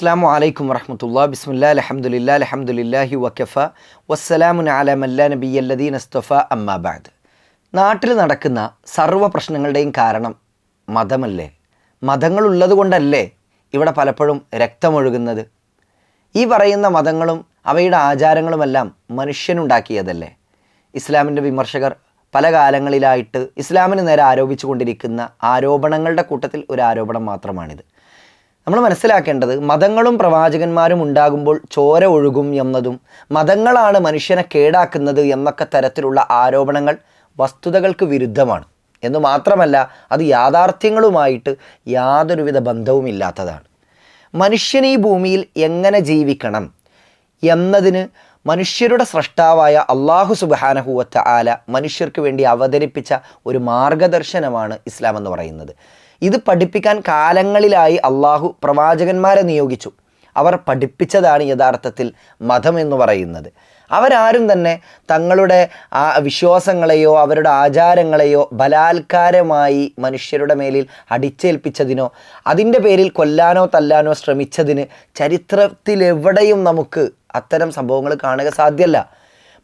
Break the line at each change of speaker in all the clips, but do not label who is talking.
അസ്സാം വലൈക്കും വറഹമത്തുള്ള. ബിസ്മില്ലാ അലഹമുല്ലാ അലഹമുല്ലാഹി വക്കഫ വസ്സലാമുൻ അലമല്ല നബി അല്ലദീൻ അസ്തഫ അമ്മാബാദ് നാട്ടിൽ നടക്കുന്ന സർവ പ്രശ്നങ്ങളുടെയും കാരണം മതമല്ലേ? മതങ്ങളുള്ളത് കൊണ്ടല്ലേ ഇവിടെ പലപ്പോഴും രക്തമൊഴുകുന്നത്? ഈ പറയുന്ന മതങ്ങളും അവയുടെ ആചാരങ്ങളുമെല്ലാം മനുഷ്യനുണ്ടാക്കിയതല്ലേ? ഇസ്ലാമിന്റെ വിമർശകർ പല കാലങ്ങളിലായിട്ട് ഇസ്ലാമിന് നേരെ ആരോപിച്ചു കൊണ്ടിരിക്കുന്ന ആരോപണങ്ങളുടെ കൂട്ടത്തിൽ ഒരു ആരോപണം മാത്രമാണിത്. നമ്മൾ മനസ്സിലാക്കേണ്ടത് മതങ്ങളും പ്രവാചകന്മാരും ഉണ്ടാകുമ്പോൾ ചോര ഒഴുകും എന്നതും മതങ്ങളാണ് മനുഷ്യനെ കേടാക്കുന്നത് എന്നൊക്കെ തരത്തിലുള്ള ആരോപണങ്ങൾ വസ്തുതകൾക്ക് വിരുദ്ധമാണ്. എന്ന് മാത്രമല്ല അത് യാഥാർത്ഥ്യങ്ങളുമായിട്ട് യാതൊരുവിധ ബന്ധവുമില്ലാത്തതാണ് മനുഷ്യൻ ഈ ഭൂമിയിൽ എങ്ങനെ ജീവിക്കണം എന്നതിന് മനുഷ്യരുടെ സ്രഷ്ടാവായ അള്ളാഹു സുബാനഹുവത്ത ആല മനുഷ്യർക്ക് വേണ്ടി അവതരിപ്പിച്ച ഒരു മാർഗദർശനമാണ് ഇസ്ലാം എന്ന് പറയുന്നത്. ഇത് പഠിപ്പിക്കാൻ കാലങ്ങളിലായി അള്ളാഹു പ്രവാചകന്മാരെ നിയോഗിച്ചു. അവർ പഠിപ്പിച്ചതാണ് യഥാർത്ഥത്തിൽ മതം എന്ന് പറയുന്നത്. അവരാരും തന്നെ തങ്ങളുടെ ആ വിശ്വാസങ്ങളെയോ അവരുടെ ആചാരങ്ങളെയോ ബലാത്കാരമായി മനുഷ്യരുടെ മേലിൽ അടിച്ചേൽപ്പിച്ചതിനോ അതിന്റെ പേരിൽ കൊല്ലാനോ തല്ലാനോ ശ്രമിച്ചതിന് ചരിത്രത്തിലെവിടെയും നമുക്ക് അത്തരം സംഭവങ്ങൾ കാണുക സാധ്യമല്ല.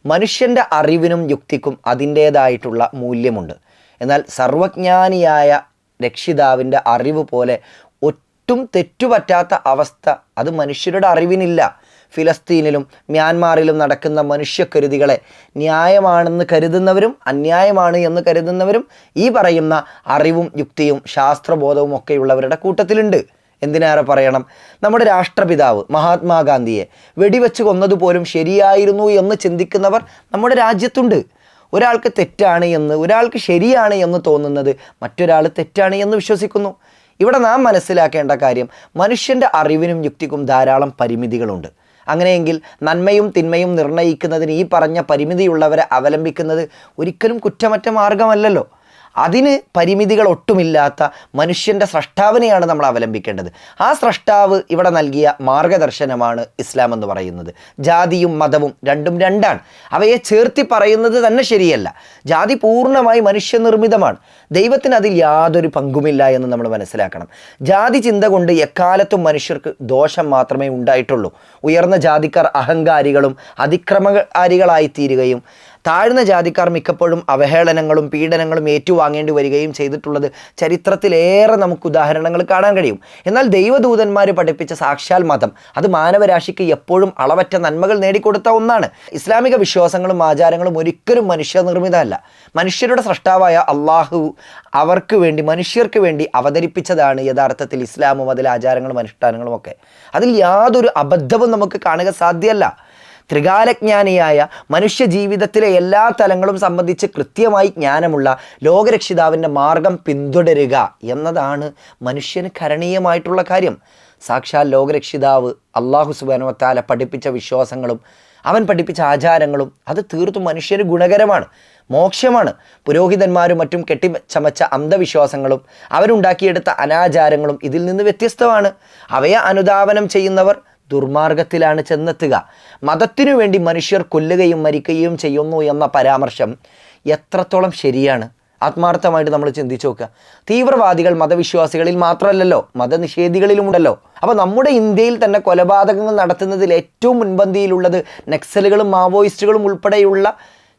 മനുഷ്യന്റെ അറിവിനും യുക്തിക്കും അതിന്റേതായിട്ടുള്ള മൂല്യമുണ്ട്. എന്നാൽ സർവജ്ഞാനിയായ രക്ഷിതാവിന്റെ അറിവ് പോലെ ഒട്ടും തെറ്റുപറ്റാത്ത അവസ്ഥ. അത് മനുഷ്യരുടെ അറിവിനില്ല. ഫിലസ്തീനിലും മ്യാൻമാറിലും നടക്കുന്ന മനുഷ്യക്കരുതികളെ ന്യായമാണെന്ന് കരുതുന്നവരും അന്യായമാണ് എന്ന് കരുതുന്നവരും ഈ പറയുന്ന അറിവും യുക്തിയും ശാസ്ത്രബോധവും ഒക്കെയുള്ളവരുടെ കൂട്ടത്തിലുണ്ട്. എന്തിനേറെ പറയണം? നമ്മുടെ രാഷ്ട്രപിതാവ് മഹാത്മാഗാന്ധിയെ വെടിവെച്ച് കൊന്നതുപോലും ശരിയായിരുന്നു എന്ന് ചിന്തിക്കുന്നവർ നമ്മുടെ രാജ്യത്തുണ്ട്. ഒരാൾക്ക് തെറ്റാണ് എന്ന് ഒരാൾക്ക് ശരിയാണ് എന്ന് തോന്നുന്നത് മറ്റൊരാൾ തെറ്റാണ് എന്ന് വിശ്വസിക്കുന്നു. ഇവിടെ നാം മനസ്സിലാക്കേണ്ട കാര്യം മനുഷ്യന്റെ അറിവിനും യുക്തിക്കും ധാരാളം പരിമിതികളുണ്ട്. അങ്ങനെയെങ്കിൽ നന്മയും തിന്മയും നിർണയിക്കുന്നതിന് ഈ പറഞ്ഞ പരിമിതിയുള്ളവരെ അവലംബിക്കുന്നത് ഒരിക്കലും കുറ്റമറ്റ മാർഗമല്ലല്ലോ. അതിന് പരിമിതികൾ ഒട്ടുമില്ലാത്ത മനുഷ്യന്റെ സ്രഷ്ടാവിനെയാണ് നമ്മൾ അവലംബിക്കേണ്ടത്. ആ സ്രഷ്ടാവ് ഇവിടെ നൽകിയ മാർഗദർശനമാണ് ഇസ്ലാം എന്ന് പറയുന്നത്. ജാതിയും മതവും രണ്ടും രണ്ടാണ്. അവയെ ചേർത്തി പറയുന്നത് തന്നെ ശരിയല്ല. ജാതി പൂർണമായി മനുഷ്യനിർമ്മിതമാണ്. ദൈവത്തിന് അതിൽ യാതൊരു പങ്കുമില്ല എന്ന് നമ്മൾ മനസ്സിലാക്കണം. ജാതി ചിന്ത കൊണ്ട് എക്കാലത്തും മനുഷ്യർക്ക് ദോഷം മാത്രമേ ഉണ്ടായിട്ടുള്ളൂ. ഉയർന്ന ജാതിക്കാർ അഹങ്കാരികളും അതിക്രമകാരികളായി തീരുകയും താഴ്ന്ന ജാതിക്കാർ മിക്കപ്പോഴും അവഹേളനങ്ങളും പീഡനങ്ങളും ഏറ്റുവാങ്ങേണ്ടി വരികയും ചെയ്തിട്ടുള്ളത് ചരിത്രത്തിലേറെ നമുക്ക് ഉദാഹരണങ്ങൾ കാണാൻ കഴിയും. എന്നാൽ ദൈവദൂതന്മാർ പഠിപ്പിച്ച സാക്ഷാൽ മതം അത് മാനവരാശിക്ക് എപ്പോഴും അളവറ്റ നന്മകൾ നേടിക്കൊടുത്ത ഒന്നാണ്. ഇസ്ലാമിക വിശ്വാസങ്ങളും ആചാരങ്ങളും ഒരിക്കലും മനുഷ്യനിർമ്മിതമല്ല. മനുഷ്യരുടെ സൃഷ്ടാവായ അള്ളാഹു അവർക്ക് വേണ്ടി മനുഷ്യർക്ക് വേണ്ടി അവതരിപ്പിച്ചതാണ് യഥാർത്ഥത്തിൽ ഇസ്ലാമും അതിലെ ആചാരങ്ങളും അനുഷ്ഠാനങ്ങളും ഒക്കെ. അതിൽ യാതൊരു അബദ്ധവും നമുക്ക് കാണുക സാധ്യമല്ല. ത്രികാലജ്ഞാനിയായ മനുഷ്യ ജീവിതത്തിലെ എല്ലാ തലങ്ങളും സംബന്ധിച്ച് കൃത്യമായി ജ്ഞാനമുള്ള ലോകരക്ഷിതാവിന്റെ മാർഗം പിന്തുടരുക എന്നതാണ് മനുഷ്യന് കരണീയമായിട്ടുള്ള കാര്യം. സാക്ഷാൽ ലോകരക്ഷിതാവ് അള്ളാഹു സുബാനുവത്താല പഠിപ്പിച്ച വിശ്വാസങ്ങളും അവൻ പഠിപ്പിച്ച ആചാരങ്ങളും അത് തീർത്തും മനുഷ്യന് ഗുണകരമാണ് മോക്ഷമാണ്. പുരോഹിതന്മാരും മറ്റും കെട്ടിച്ചമച്ച അന്ധവിശ്വാസങ്ങളും അവരുണ്ടാക്കിയെടുത്ത അനാചാരങ്ങളും ഇതിൽ നിന്ന് വ്യത്യസ്തമാണ്. അവയെ അനുധാവനം ചെയ്യുന്നവർ ദുർമാർഗത്തിലാണ് ചെന്നെത്തുക. മതത്തിനു വേണ്ടി മനുഷ്യർ കൊല്ലുകയും മരിക്കുകയും ചെയ്യുന്നു എന്ന പരാമർശം എത്രത്തോളം ശരിയാണ്? ആത്മാർത്ഥമായിട്ട് നമ്മൾ ചിന്തിച്ചു നോക്കുക. തീവ്രവാദികൾ മതവിശ്വാസികളിൽ മാത്രമല്ലല്ലോ മതനിഷേധികളിലുമുണ്ടല്ലോ. അപ്പോൾ നമ്മുടെ ഇന്ത്യയിൽ തന്നെ കൊലപാതകങ്ങൾ നടത്തുന്നതിൽ ഏറ്റവും മുൻപന്തിയിലുള്ളത് നക്സലുകളും മാവോയിസ്റ്റുകളും ഉൾപ്പെടെയുള്ള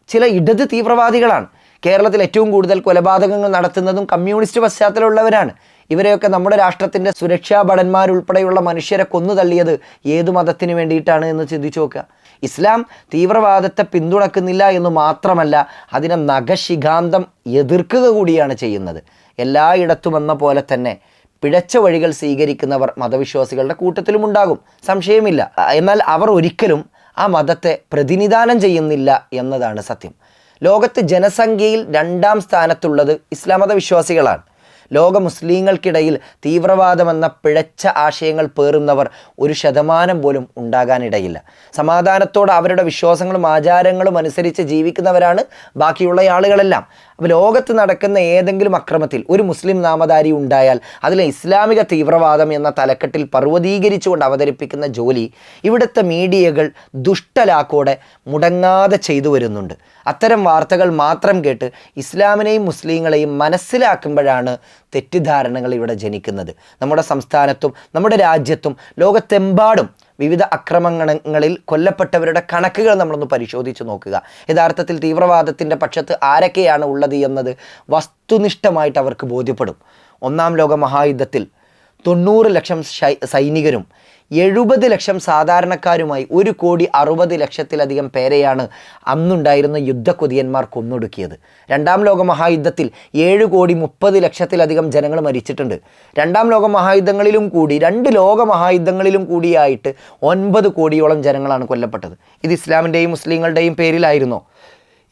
ചില ഇടത് തീവ്രവാദികളാണ്. കേരളത്തിൽ ഏറ്റവും കൂടുതൽ കൊലപാതകങ്ങൾ നടത്തുന്നതും കമ്മ്യൂണിസ്റ്റ് പശ്ചാത്തലമുള്ളവരാണ്. ഇവരെയൊക്കെ നമ്മുടെ രാഷ്ട്രത്തിന്റെ സുരക്ഷാ ഭടന്മാരുൾപ്പെടെയുള്ള മനുഷ്യരെ കൊന്നു തള്ളിയത് ഏതു മതത്തിന് വേണ്ടിയിട്ടാണ് എന്ന് ചിന്തിച്ചു നോക്കുക. ഇസ്ലാം തീവ്രവാദത്തെ പിന്തുണക്കുന്നില്ല എന്ന് മാത്രമല്ല അതിനെ നഖശിഖാന്തം എതിർക്കുക കൂടിയാണ് ചെയ്യുന്നത്. എല്ലായിടത്തും എന്ന പോലെ തന്നെ പിഴച്ച വഴികൾ സ്വീകരിക്കുന്നവർ മതവിശ്വാസികളുടെ കൂട്ടത്തിലും ഉണ്ടാകും. സംശയമില്ല. എന്നാൽ അവർ ഒരിക്കലും ആ മതത്തെ പ്രതിനിധാനം ചെയ്യുന്നില്ല എന്നതാണ് സത്യം. ലോകത്ത് ജനസംഖ്യയിൽ രണ്ടാം സ്ഥാനത്തുള്ളത് ഇസ്ലാം മതവിശ്വാസികളാണ്. ലോക മുസ്ലിങ്ങൾക്കിടയിൽ തീവ്രവാദമെന്ന പിഴച്ച ആശയങ്ങൾ പേറുന്നവർ ഒരു ശതമാനം പോലും ഉണ്ടാകാനിടയില്ല. സമാധാനത്തോടെ അവരുടെ വിശ്വാസങ്ങളും ആചാരങ്ങളും അനുസരിച്ച് ജീവിക്കുന്നവരാണ് ബാക്കിയുള്ള ആളുകളെല്ലാം. അപ്പോൾ ലോകത്ത് നടക്കുന്ന ഏതെങ്കിലും അക്രമത്തിൽ ഒരു മുസ്ലിം നാമധാരി ഉണ്ടായാൽ അതിലെ ഇസ്ലാമിക തീവ്രവാദം എന്ന തലക്കെട്ടിൽ പർവതീകരിച്ചുകൊണ്ട് അവതരിപ്പിക്കുന്ന ജോലി ഇവിടുത്തെ മീഡിയകൾ ദുഷ്ടലാക്കോടെ മുടങ്ങാതെ ചെയ്തു വരുന്നുണ്ട്. അത്തരം വാർത്തകൾ മാത്രം കേട്ട് ഇസ്ലാമിനെയും മുസ്ലിങ്ങളെയും മനസ്സിലാക്കുമ്പോഴാണ് തെറ്റിദ്ധാരണകൾ ഇവിടെ ജനിക്കുന്നത്. നമ്മുടെ സംസ്ഥാനത്തും നമ്മുടെ രാജ്യത്തും ലോകത്തെമ്പാടും വിവിധ അക്രമങ്ങളിൽ കൊല്ലപ്പെട്ടവരുടെ കണക്കുകൾ നമ്മളൊന്ന് പരിശോധിച്ച് നോക്കുക. യഥാർത്ഥത്തിൽ തീവ്രവാദത്തിന്റെ പക്ഷത്ത് ആരൊക്കെയാണ് ഉള്ളത് എന്നത് വസ്തുനിഷ്ഠമായിട്ട് അവർക്ക് ബോധ്യപ്പെടും. ഒന്നാം ലോക മഹായുദ്ധത്തിൽ തൊണ്ണൂറ് ലക്ഷം സൈനികരും എഴുപത് ലക്ഷം സാധാരണക്കാരുമായി ഒരു കോടി അറുപത് ലക്ഷത്തിലധികം പേരെയാണ് അന്നുണ്ടായിരുന്ന യുദ്ധക്കൊതിയന്മാർ കൊന്നൊടുക്കിയത്. രണ്ടാം ലോക മഹായുദ്ധത്തിൽ ഏഴ് കോടി മുപ്പത് ലക്ഷത്തിലധികം ജനങ്ങൾ മരിച്ചിട്ടുണ്ട്. രണ്ടാം ലോക മഹായുദ്ധങ്ങളിലും കൂടി രണ്ട് ലോക മഹായുദ്ധങ്ങളിലും കൂടിയായിട്ട് ഒൻപത് കോടിയോളം ജനങ്ങളാണ് കൊല്ലപ്പെട്ടത്. ഇത് ഇസ്ലാമിന്റെയും മുസ്ലിങ്ങളുടെയും പേരിലായിരുന്നോ?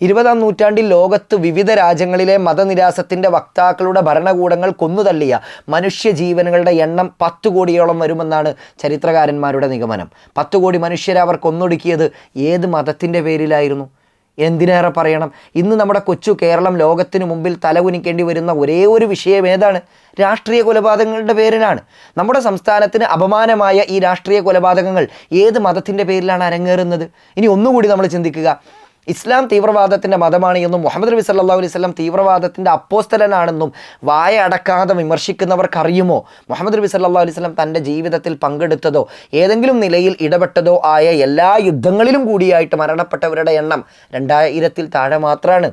ഇരുപതാം നൂറ്റാണ്ടിൽ ലോകത്ത് വിവിധ രാജ്യങ്ങളിലെ മതനിരാസത്തിന്റെ വക്താക്കളുടെ ഭരണകൂടങ്ങൾ കൊന്നുതള്ളിയ മനുഷ്യജീവനുകളുടെ എണ്ണം പത്ത് കോടിയോളം വരുമെന്നാണ് ചരിത്രകാരന്മാരുടെ നിഗമനം. പത്ത് കോടി മനുഷ്യരെ അവർ കൊന്നൊടുക്കിയത് ഏത് മതത്തിന്റെ പേരിലായിരുന്നു? എന്തിനേറെ പറയണം? ഇന്ന് നമ്മുടെ കൊച്ചു കേരളം ലോകത്തിന് മുമ്പിൽ തലകുനിക്കേണ്ടി വരുന്ന ഒരേ ഒരു വിഷയം ഏതാണ്? രാഷ്ട്രീയ കൊലപാതകങ്ങളുടെ പേരിലാണ്. നമ്മുടെ സംസ്ഥാനത്തിന് അപമാനമായ ഈ രാഷ്ട്രീയ കൊലപാതകങ്ങൾ ഏത് മതത്തിന്റെ പേരിലാണ് അരങ്ങേറുന്നത്? ഇനി ഒന്നുകൂടി നമ്മൾ ചിന്തിക്കുക. ഇസ്ലാം തീവ്രവാദത്തിന്റെ മതമാണ് എന്നും മുഹമ്മദ് നബി സല്ലാ അലൈഹി വസല്ലം തീവ്രവാദത്തിന്റെ അപ്പോസ്തലനാണെന്നും വായ അടക്കാതെ വിമർശിക്കുന്നവർക്കറിയുമോ? മുഹമ്മദ് നബി സല്ലല്ലാഹു അലൈഹി വസല്ലം തന്റെ ജീവിതത്തിൽ പങ്കെടുത്തതോ ഏതെങ്കിലും നിലയിൽ ഇടപെട്ടതോ ആയ എല്ലാ യുദ്ധങ്ങളിലും കൂടിയായിട്ട് മരണപ്പെട്ടവരുടെ എണ്ണം രണ്ടായിരത്തിൽ താഴെ മാത്രമാണ്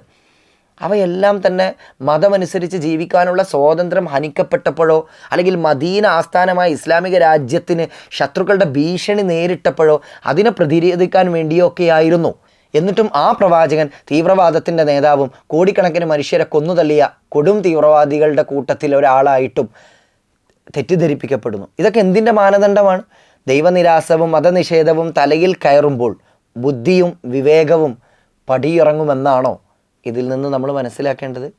അവയെല്ലാം തന്നെ മതമനുസരിച്ച് ജീവിക്കാനുള്ള സ്വാതന്ത്ര്യം ഹനിക്കപ്പെട്ടപ്പോഴോ അല്ലെങ്കിൽ മദീന ആസ്ഥാനമായ ഇസ്ലാമിക രാജ്യത്തിന് ശത്രുക്കളുടെ ഭീഷണി നേരിട്ടപ്പോഴോ അതിനെ പ്രതിരോധിക്കാൻ വേണ്ടിയോ ഒക്കെയായിരുന്നു എന്നിട്ടും ആ പ്രവാചകൻ തീവ്രവാദത്തിന്റെ നേതാവും കോടിക്കണക്കിന് മനുഷ്യരെ കൊന്നുതള്ളിയ കൊടും തീവ്രവാദികളുടെ കൂട്ടത്തിൽ ഒരാളായിട്ടും തെറ്റിദ്ധരിപ്പിക്കപ്പെടുന്നു. ഇതൊക്കെ എന്തിന്റെ മാനദണ്ഡമാണ്? ദൈവനിരാസവും മതനിഷേധവും തലയിൽ കയറുമ്പോൾ ബുദ്ധിയും വിവേകവും പടിയിറങ്ങുമെന്നാണോ ഇതിൽ നിന്ന് നമ്മൾ മനസ്സിലാക്കേണ്ടത്?